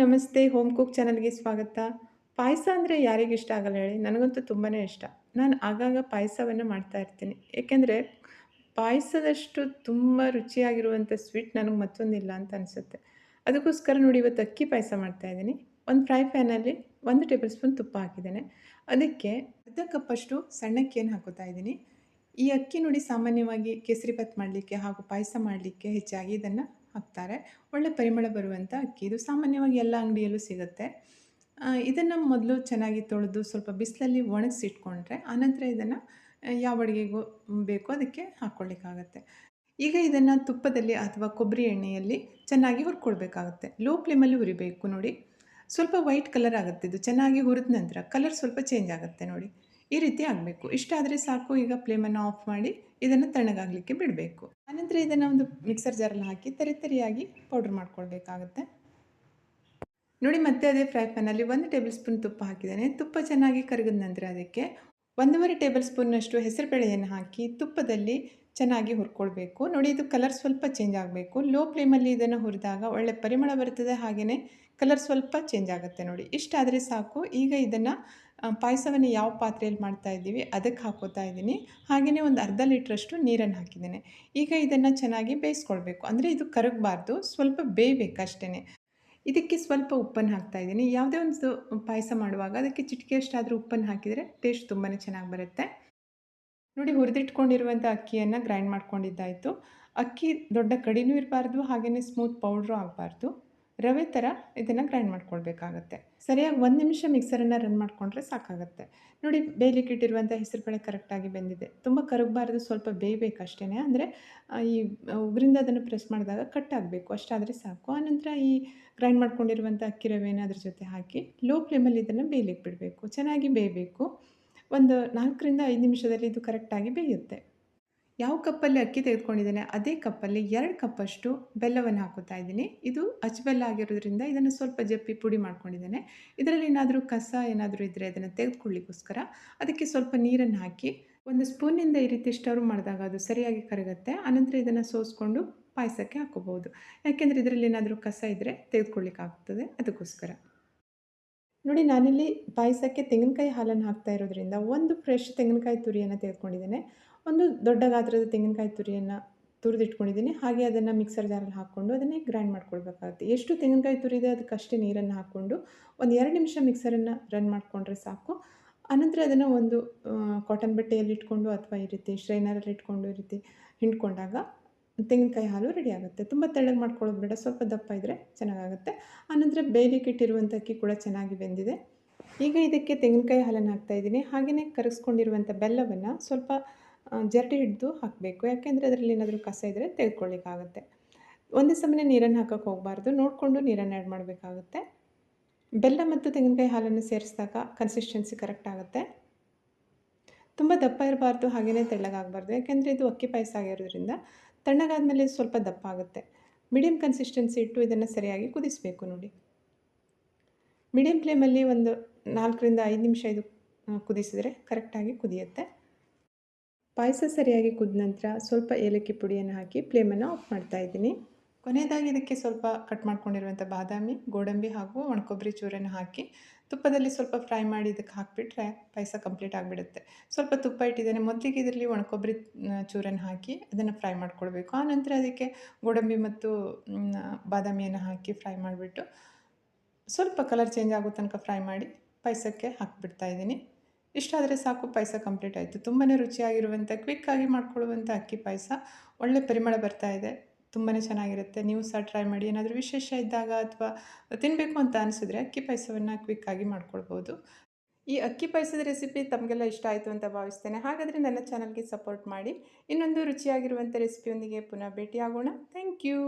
ನಮಸ್ತೆ home cook ಚಾನಲ್ಗೆ ಸ್ವಾಗತ. ಪಾಯಸ ಅಂದರೆ ಯಾರಿಗೆ ಇಷ್ಟ ಆಗಲ್ಲ ಹೇಳಿ, ನನಗಂತೂ ತುಂಬಾ ಇಷ್ಟ. ನಾನು ಆಗಾಗ ಪಾಯಸವನ್ನು ಮಾಡ್ತಾ ಇರ್ತೀನಿ. ಏಕೆಂದರೆ ಪಾಯಸದಷ್ಟು ತುಂಬ ರುಚಿಯಾಗಿರುವಂಥ ಸ್ವೀಟ್ ನನಗೆ ಮತ್ತೊಂದಿಲ್ಲ ಅಂತ ಅನಿಸುತ್ತೆ. ಅದಕ್ಕೋಸ್ಕರ ನೋಡಿ ಇವತ್ತು ಅಕ್ಕಿ ಪಾಯಸ ಮಾಡ್ತಾಯಿದ್ದೀನಿ ಒಂದು ಫ್ರೈ ಪ್ಯಾನಲ್ಲಿ ಒಂದು ಟೇಬಲ್ ಸ್ಪೂನ್ ತುಪ್ಪ ಹಾಕಿದ್ದೇನೆ. ಅದಕ್ಕೆ ಅರ್ಧ ಕಪ್ಪಷ್ಟು ಸಣ್ಣಕ್ಕಿಯನ್ನು ಹಾಕೋತಾ ಇದ್ದೀನಿ. ಈ ಅಕ್ಕಿ ನೋಡಿ ಸಾಮಾನ್ಯವಾಗಿ ಕೇಸರಿ ಕೇಸರಿಬಾತ್ ಮಾಡಲಿಕ್ಕೆ ಹಾಗೂ ಪಾಯಸ ಮಾಡಲಿಕ್ಕೆ ಹೆಚ್ಚಾಗಿ ಇದನ್ನು ಹಾಕ್ತಾರೆ. ಒಳ್ಳೆ ಪರಿಮಳ ಬರುವಂಥ ಅಕ್ಕಿ. ಇದು ಸಾಮಾನ್ಯವಾಗಿ ಎಲ್ಲ ಅಂಗಡಿಯಲ್ಲೂ ಸಿಗುತ್ತೆ. ಇದನ್ನು ಮೊದಲು ಚೆನ್ನಾಗಿ ತೊಳೆದು ಸ್ವಲ್ಪ ಬಿಸಿಲಲ್ಲಿ ಒಣಗಿಸಿಟ್ಕೊಂಡ್ರೆ ಆನಂತರ ಇದನ್ನು ಯಾವ ಅಡುಗೆಗೂ ಬೇಕೋ ಅದಕ್ಕೆ ಹಾಕ್ಕೊಳ್ಳಿಕ್ಕಾಗತ್ತೆ ಈಗ ಇದನ್ನು ತುಪ್ಪದಲ್ಲಿ ಅಥವಾ ಕೊಬ್ಬರಿ ಎಣ್ಣೆಯಲ್ಲಿ ಚೆನ್ನಾಗಿ ಹುರ್ಕೊಳ್ಬೇಕಾಗುತ್ತೆ. ಲೋ ಫ್ಲೇಮಲ್ಲಿ ಹುರಿಬೇಕು ನೋಡಿ. ಸ್ವಲ್ಪ ವೈಟ್ ಕಲರ್ ಆಗುತ್ತೆ. ಇದು ಚೆನ್ನಾಗಿ ಹುರಿದ ನಂತರ ಕಲರ್ ಸ್ವಲ್ಪ ಚೇಂಜ್ ಆಗುತ್ತೆ ನೋಡಿ. ಈ ರೀತಿ ಆಗಬೇಕು. ಇಷ್ಟ ಆದರೆ ಸಾಕು, ಈಗ ಫ್ಲೇಮನ್ನು ಆಫ್ ಮಾಡಿ ಇದನ್ನು ತಣ್ಣಗಾಗಲಿಕ್ಕೆ ಬಿಡಬೇಕು. ಆನಂತರ ಇದನ್ನು ಒಂದು ಮಿಕ್ಸರ್ ಜಾರಲ್ಲಿ ಹಾಕಿ ತರಿ ತರಿಯಾಗಿ ಪೌಡ್ರ್ ಮಾಡ್ಕೊಳ್ಬೇಕಾಗತ್ತೆ. ನೋಡಿ, ಮತ್ತೆ ಅದೇ ಫ್ರೈ ಪ್ಯಾನಲ್ಲಿ ಒಂದು ಟೇಬಲ್ ಸ್ಪೂನ್ ತುಪ್ಪ ಹಾಕಿದ್ದೇನೆ. ತುಪ್ಪ ಚೆನ್ನಾಗಿ ಕರಗಿದ ನಂತರ ಅದಕ್ಕೆ ಒಂದೂವರೆ ಟೇಬಲ್ ಸ್ಪೂನ್ನಷ್ಟು ಹೆಸರುಬೇಳೆಯನ್ನು ಹಾಕಿ ತುಪ್ಪದಲ್ಲಿ ಚೆನ್ನಾಗಿ ಹುರ್ಕೊಳ್ಬೇಕು. ನೋಡಿ, ಇದು ಕಲರ್ ಸ್ವಲ್ಪ ಚೇಂಜ್ ಆಗಬೇಕು. ಲೋ ಫ್ಲೇಮಲ್ಲಿ ಇದನ್ನು ಹುರಿದಾಗ ಒಳ್ಳೆ ಪರಿಮಳ ಬರ್ತದೆ ಹಾಗೆಯೇ ಕಲರ್ ಸ್ವಲ್ಪ ಚೇಂಜ್ ಆಗುತ್ತೆ ನೋಡಿ. ಇಷ್ಟಾದರೆ ಸಾಕು. ಈಗ ಇದನ್ನು ಪಾಯಸವನ್ನು ಯಾವ ಪಾತ್ರೆಯಲ್ಲಿ ಮಾಡ್ತಾ ಇದ್ದೀವಿ, ಅದಕ್ಕೆ ಹಾಕೋತಾ ಇದ್ದೀನಿ. ಹಾಗೆಯೇ ಒಂದು ಅರ್ಧ ಲೀಟ್ರಷ್ಟು ನೀರನ್ನು ಹಾಕಿದ್ದೇನೆ. ಈಗ ಇದನ್ನು ಚೆನ್ನಾಗಿ ಬೇಯಿಸ್ಕೊಳ್ಬೇಕು. ಅಂದರೆ ಇದು ಕರಗಬಾರ್ದು, ಸ್ವಲ್ಪ ಬೇಯಬೇಕಷ್ಟೇ ಇದಕ್ಕೆ ಸ್ವಲ್ಪ ಉಪ್ಪನ್ನು ಹಾಕ್ತಾ ಇದ್ದೀನಿ. ಯಾವುದೇ ಒಂದು ಪಾಯಸ ಮಾಡುವಾಗ ಅದಕ್ಕೆ ಚಿಟಿಕೆಯಷ್ಟಾದರೂ ಉಪ್ಪನ್ನು ಹಾಕಿದರೆ ಟೇಸ್ಟ್ ತುಂಬಾ ಚೆನ್ನಾಗಿ ಬರುತ್ತೆ. ನೋಡಿ, ಹುರಿದಿಟ್ಕೊಂಡಿರುವಂಥ ಅಕ್ಕಿಯನ್ನು ಗ್ರೈಂಡ್ ಮಾಡ್ಕೊಂಡಿದ್ದಾಯಿತು. ಅಕ್ಕಿ ದೊಡ್ಡ ಕಡಿನೂ ಇರಬಾರ್ದು ಹಾಗೆಯೇ ಸ್ಮೂತ್ ಪೌಡ್ರು ಆಗಬಾರ್ದು. ರವೆ ಥರ ಇದನ್ನು ಗ್ರೈಂಡ್ ಮಾಡ್ಕೊಳ್ಬೇಕಾಗತ್ತೆ. ಸರಿಯಾಗಿ ಒಂದು ನಿಮಿಷ ಮಿಕ್ಸರನ್ನು ರನ್ ಮಾಡಿಕೊಂಡ್ರೆ ಸಾಕಾಗುತ್ತೆ. ನೋಡಿ, ಬೇಯಲಿಕ್ಕೆ ಇಟ್ಟಿರುವಂಥ ಹೆಸರುಬೇಳೆ ಕರೆಕ್ಟಾಗಿ ಬೆಂದಿದೆ. ತುಂಬ ಕರಗಬಾರ್ದು, ಸ್ವಲ್ಪ ಬೇಯಬೇಕು ಅಷ್ಟೇ ಅಂದರೆ ಈ ಉಗ್ರಿಂದ ಅದನ್ನು ಪ್ರೆಸ್ ಮಾಡಿದಾಗ ಕಟ್ ಆಗಬೇಕು. ಅಷ್ಟಾದರೆ ಸಾಕು. ಆನಂತರ ಈ ಗ್ರೈಂಡ್ ಮಾಡ್ಕೊಂಡಿರುವಂಥ ಅಕ್ಕಿ ರವೆನ ಅದ್ರ ಜೊತೆ ಹಾಕಿ ಲೋ ಫ್ಲೇಮಲ್ಲಿ ಇದನ್ನು ಬೇಯಲಿಕ್ಕೆ ಬಿಡಬೇಕು. ಚೆನ್ನಾಗಿ ಬೇಯಬೇಕು. ಒಂದು ನಾಲ್ಕರಿಂದ ಐದು ನಿಮಿಷದಲ್ಲಿ ಇದು ಕರೆಕ್ಟಾಗಿ ಬೇಯುತ್ತೆ. ಯಾವ ಕಪ್ಪಲ್ಲಿ ಅಕ್ಕಿ ತೆಗೆದುಕೊಂಡಿದ್ದೇನೆ, ಅದೇ ಕಪ್ಪಲ್ಲಿ ಎರಡು ಕಪ್ಪಷ್ಟು ಬೆಲ್ಲವನ್ನು ಹಾಕುತ್ತಾ ಇದ್ದೀನಿ. ಇದು ಅಚ್ಚಬೆಲ್ಲ ಆಗಿರೋದ್ರಿಂದ ಇದನ್ನು ಸ್ವಲ್ಪ ಜಪ್ಪಿ ಪುಡಿ ಮಾಡ್ಕೊಂಡಿದ್ದೇನೆ. ಇದರಲ್ಲಿ ಏನಾದರೂ ಕಸ ಏನಾದರೂ ಇದ್ದರೆ ಅದನ್ನು ತೆಗೆದುಕೊಳ್ಳಿಕ್ಕೋಸ್ಕರ ಅದಕ್ಕೆ ಸ್ವಲ್ಪ ನೀರನ್ನು ಹಾಕಿ ಒಂದು ಸ್ಪೂನಿಂದ ಈ ರೀತಿ ಸ್ಟವ್ ಮಾಡಿದಾಗ ಅದು ಸರಿಯಾಗಿ ಕರಗುತ್ತೆ. ಆನಂತರ ಇದನ್ನು ಸೋಸ್ಕೊಂಡು ಪಾಯಸಕ್ಕೆ ಹಾಕೋಬೋದು ಯಾಕೆಂದರೆ ಇದರಲ್ಲಿ ಏನಾದರೂ ಕಸ ಇದ್ದರೆ ತೆಗೆದುಕೊಳ್ಳಿಕ್ಕಾಗ್ತದೆ ಅದಕ್ಕೋಸ್ಕರ. ನೋಡಿ, ನಾನಿಲ್ಲಿ ಪಾಯಸಕ್ಕೆ ತೆಂಗಿನಕಾಯಿ ಹಾಲನ್ನು ಹಾಕ್ತಾ ಇರೋದ್ರಿಂದ ಒಂದು ಫ್ರೆಶ್ ತೆಂಗಿನಕಾಯಿ ತುರಿಯನ್ನು ತೆಗೆದುಕೊಂಡಿದ್ದೇನೆ. ಒಂದು ದೊಡ್ಡ ಗಾತ್ರದ ತೆಂಗಿನಕಾಯಿ ತುರಿಯನ್ನು ತುರಿದಿಟ್ಕೊಂಡಿದ್ದೀನಿ. ಹಾಗೆ ಅದನ್ನು ಮಿಕ್ಸರ್ ಜಾರಲ್ಲಿ ಹಾಕ್ಕೊಂಡು ಅದನ್ನೇ ಗ್ರೈಂಡ್ ಮಾಡ್ಕೊಳ್ಬೇಕಾಗುತ್ತೆ. ಎಷ್ಟು ತೆಂಗಿನಕಾಯಿ ತುರಿದೆ ಅದಕ್ಕಷ್ಟೇ ನೀರನ್ನು ಹಾಕ್ಕೊಂಡು ಒಂದು ಎರಡು ನಿಮಿಷ ಮಿಕ್ಸರನ್ನು ರನ್ ಮಾಡಿಕೊಂಡ್ರೆ ಸಾಕು. ಆನಂತರ ಅದನ್ನು ಒಂದು ಕಾಟನ್ ಬಟ್ಟೆಯಲ್ಲಿ ಇಟ್ಕೊಂಡು ಅಥವಾ ಈ ರೀತಿ ಸ್ಟ್ರೈನರಲ್ಲಿ ಇಟ್ಕೊಂಡು ಈ ರೀತಿ ಹಿಂಡ್ಕೊಂಡಾಗ ತೆಂಗಿನಕಾಯಿ ಹಾಲು ರೆಡಿ ಆಗುತ್ತೆ. ತುಂಬ ತೆಳ್ಳಗೆ ಮಾಡ್ಕೊಳ್ಳೋದು ಬೇಡ, ಸ್ವಲ್ಪ ದಪ್ಪ ಇದ್ದರೆ ಚೆನ್ನಾಗಾಗುತ್ತೆ. ಆನಂತರ ಬೇಯಲಿಕ್ಕೆ ಇಟ್ಟಿರುವಂಥ ಅಕ್ಕಿ ಕೂಡ ಚೆನ್ನಾಗಿ ಬೆಂದಿದೆ. ಈಗ ಇದಕ್ಕೆ ತೆಂಗಿನಕಾಯಿ ಹಾಲನ್ನು ಹಾಕ್ತಾಯಿದ್ದೀನಿ ಹಾಗೆಯೇ ಕರಗಿಸ್ಕೊಂಡಿರುವಂಥ ಬೆಲ್ಲವನ್ನು ಸ್ವಲ್ಪ ಜರಡಿ ಹಿಡಿದು ಹಾಕಬೇಕು. ಯಾಕೆಂದರೆ ಅದರಲ್ಲಿ ಏನಾದರೂ ಕಸ ಇದ್ದರೆ ತೆಗೆದುಕೊಳ್ಳಿಕ್ಕಾಗುತ್ತೆ. ಒಂದೇ ಸಮನೆ ನೀರನ್ನು ಹಾಕೋಕ್ಕೆ ಹೋಗಬಾರ್ದು. ನೋಡಿಕೊಂಡು ನೀರನ್ನು ಆ್ಯಡ್ ಮಾಡಬೇಕಾಗುತ್ತೆ. ಬೆಲ್ಲ ಮತ್ತು ತೆಂಗಿನಕಾಯಿ ಹಾಲನ್ನು ಸೇರಿಸಿದಾಗ ಕನ್ಸಿಸ್ಟೆನ್ಸಿ ಕರೆಕ್ಟ್ ಆಗುತ್ತೆ. ತುಂಬ ದಪ್ಪ ಇರಬಾರ್ದು ಹಾಗೆಯೇ ತೆಳ್ಳಗಾಗಬಾರ್ದು. ಯಾಕೆಂದರೆ ಇದು ಅಕ್ಕಿ ಪಾಯಸ ಆಗಿರೋದ್ರಿಂದ ತಣ್ಣಗಾದಮೇಲೆ ಸ್ವಲ್ಪ ದಪ್ಪ ಆಗುತ್ತೆ. ಮೀಡಿಯಮ್ ಕನ್ಸಿಸ್ಟೆನ್ಸಿ ಇಟ್ಟು ಇದನ್ನು ಸರಿಯಾಗಿ ಕುದಿಸಬೇಕು ನೋಡಿ. ಮೀಡಿಯಮ್ ಫ್ಲೇಮಲ್ಲಿ ಒಂದು ನಾಲ್ಕರಿಂದ ಐದು ನಿಮಿಷ ಇದು ಕುದಿಸಿದರೆ ಕರೆಕ್ಟಾಗಿ ಕುದಿಯುತ್ತೆ. ಪಾಯಸ ಸರಿಯಾಗಿ ಕುದ ನಂತರ ಸ್ವಲ್ಪ ಏಲಕ್ಕಿ ಪುಡಿಯನ್ನು ಹಾಕಿ ಫ್ಲೇಮನ್ನು ಆಫ್ ಮಾಡ್ತಾ ಇದ್ದೀನಿ. ಕೊನೆಯದಾಗಿ ಇದಕ್ಕೆ ಸ್ವಲ್ಪ ಕಟ್ ಮಾಡ್ಕೊಂಡಿರುವಂಥ ಬಾದಾಮಿ, ಗೋಡಂಬಿ ಹಾಗೂ ಒಣಕೊಬ್ಬರಿ ಚೂರನ್ನು ಹಾಕಿ ತುಪ್ಪದಲ್ಲಿ ಸ್ವಲ್ಪ ಫ್ರೈ ಮಾಡಿ ಇದಕ್ಕೆ ಹಾಕಿಬಿಟ್ರೆ ಪಾಯಸ ಕಂಪ್ಲೀಟ್ ಆಗಿಬಿಡುತ್ತೆ. ಸ್ವಲ್ಪ ತುಪ್ಪ ಇಟ್ಟಿದ್ದೇನೆ. ಮೊದಲಿಗೆ ಇದರಲ್ಲಿ ಒಣಕೊಬ್ಬರಿ ಚೂರನ್ನು ಹಾಕಿ ಅದನ್ನು ಫ್ರೈ ಮಾಡ್ಕೊಳ್ಬೇಕು. ಆನಂತರ ಅದಕ್ಕೆ ಗೋಡಂಬಿ ಮತ್ತು ಬಾದಾಮಿಯನ್ನು ಹಾಕಿ ಫ್ರೈ ಮಾಡಿಬಿಟ್ಟು ಸ್ವಲ್ಪ ಕಲರ್ ಚೇಂಜ್ ಆಗೋ ತನಕ ಫ್ರೈ ಮಾಡಿ ಪಾಯಸಕ್ಕೆ ಹಾಕಿಬಿಡ್ತಾ ಇದ್ದೀನಿ. ಇಷ್ಟಾದರೆ ಸಾಕು, ಪಾಯಸ ಕಂಪ್ಲೀಟ್ ಆಯಿತು. ತುಂಬಾ ರುಚಿಯಾಗಿರುವಂಥ ಕ್ವಿಕ್ಕಾಗಿ ಮಾಡ್ಕೊಳ್ಳುವಂಥ ಅಕ್ಕಿ ಪಾಯಸ. ಒಳ್ಳೆ ಪರಿಮಳ ಬರ್ತಾ ಇದೆ. ತುಂಬಾ ಚೆನ್ನಾಗಿರುತ್ತೆ. ನೀವು ಸಹ ಟ್ರೈ ಮಾಡಿ. ಏನಾದರೂ ವಿಶೇಷ ಇದ್ದಾಗ ಅಥವಾ ತಿನ್ನಬೇಕು ಅಂತ ಅನಿಸಿದ್ರೆ ಅಕ್ಕಿ ಪಾಯಸವನ್ನು ಕ್ವಿಕ್ಕಾಗಿ ಮಾಡ್ಕೊಳ್ಬೋದು. ಈ ಅಕ್ಕಿ ಪಾಯಸದ ರೆಸಿಪಿ ತಮಗೆಲ್ಲ ಇಷ್ಟ ಆಯಿತು ಅಂತ ಭಾವಿಸ್ತೇನೆ. ಹಾಗಾದರೆ ನನ್ನ ಚಾನಲ್ಗೆ ಸಪೋರ್ಟ್ ಮಾಡಿ. ಇನ್ನೊಂದು ರುಚಿಯಾಗಿರುವಂಥ ರೆಸಿಪಿಯೊಂದಿಗೆ ಪುನಃ ಭೇಟಿಯಾಗೋಣ. Thank you